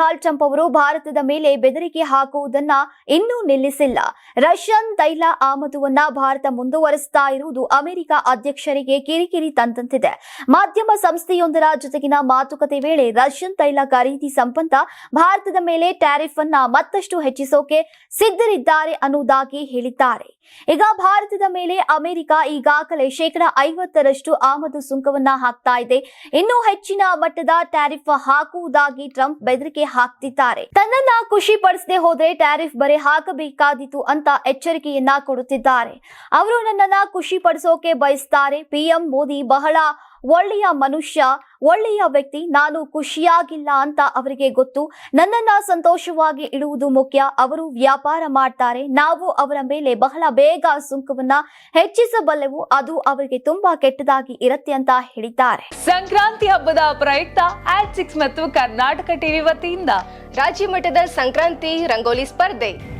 Donald Trump ಅವರು ಭಾರತದ ಮೇಲೆ ಬೆದರಿಕೆ ಹಾಕುವುದನ್ನ ಇನ್ನೂ ನಿಲ್ಲಿಸಿಲ್ಲ. ರಷ್ಯನ್ ತೈಲ ಆಮದುವನ್ನ ಭಾರತ ಮುಂದುವರೆಸ್ತಾ ಇರುವುದು ಅಮೆರಿಕ ಅಧ್ಯಕ್ಷರಿಗೆ ಕಿರಿಕಿರಿ ತಂದಂತಿದೆ. ಮಾಧ್ಯಮ ಸಂಸ್ಥೆಯೊಂದರ ಜೊತೆಗಿನ ಮಾತುಕತೆ ವೇಳೆ ರಷ್ಯನ್ ತೈಲ ಖರೀದಿ ಸಂಬಂಧ ಭಾರತದ ಮೇಲೆ ಟ್ಯಾರಿಫ್ ಅನ್ನ ಮತ್ತಷ್ಟು ಹೆಚ್ಚಿಸೋಕೆ ಸಿದ್ಧರಿದ್ದಾರೆ ಅನ್ನುವುದಾಗಿ ಹೇಳಿದ್ದಾರೆ. ಈಗ ಭಾರತದ ಮೇಲೆ ಅಮೆರಿಕ ಈಗಾಗಲೇ ಶೇಕಡ ಐವತ್ತರಷ್ಟು ಆಮದು ಸುಂಕವನ್ನ ಹಾಕ್ತಾ ಇದೆ. ಇನ್ನೂ ಹೆಚ್ಚಿನ ಮಟ್ಟದ ಟ್ಯಾರಿಫ್ ಹಾಕುವುದಾಗಿ ಟ್ರಂಪ್ ಬೆದರಿಕೆ ಹಾಕ್ತಿದ್ದಾರೆ. ತನ್ನನ್ನ ಖುಷಿ ಪಡಿಸದೆ ಹೋದ್ರೆ ಟ್ಯಾರಿಫ್ ಬರೆ ಹಾಕಬೇಕಾದೀತು ಅಂತ ಎಚ್ಚರಿಕೆಯನ್ನ ಕೊಡುತ್ತಿದ್ದಾರೆ. ಅವರು ನನ್ನನ್ನ ಖುಷಿ ಪಡಿಸೋಕೆ ಬಯಸ್ತಾರೆ ಪಿಎಂ ಮೋದಿ ಬಹಳ ಒಳ್ಳೆಯ ಮನುಷ್ಯ, ಒಳ್ಳೆಯ ವ್ಯಕ್ತಿ, ನಾನು ಖುಷಿಯಾಗಿಲ್ಲ ಅಂತ ಅವರಿಗೆ ಗೊತ್ತು. ನನ್ನನ್ನ ಸಂತೋಷವಾಗಿ ಇಡುವುದು ಮುಖ್ಯ. ಅವರು ವ್ಯಾಪಾರ ಮಾಡ್ತಾರೆ. ನಾವು ಅವರ ಮೇಲೆ ಬಹಳ ಬೇಗ ಸುಂಕವನ್ನ ಹೆಚ್ಚಿಸಬಲ್ಲೆವು. ಅದು ಅವರಿಗೆ ತುಂಬಾ ಕೆಟ್ಟದಾಗಿ ಇರುತ್ತೆ ಅಂತ ಹೇಳಿದ್ದಾರೆ. ಸಂಕ್ರಾಂತಿ ಹಬ್ಬದ ಪ್ರಯುಕ್ತ ಆಟ್ ಸಿಕ್ಸ್ ಮತ್ತು ಕರ್ನಾಟಕ ಟಿವಿ ವತಿಯಿಂದ ರಾಜ್ಯ ಸಂಕ್ರಾಂತಿ ರಂಗೋಲಿ ಸ್ಪರ್ಧೆ.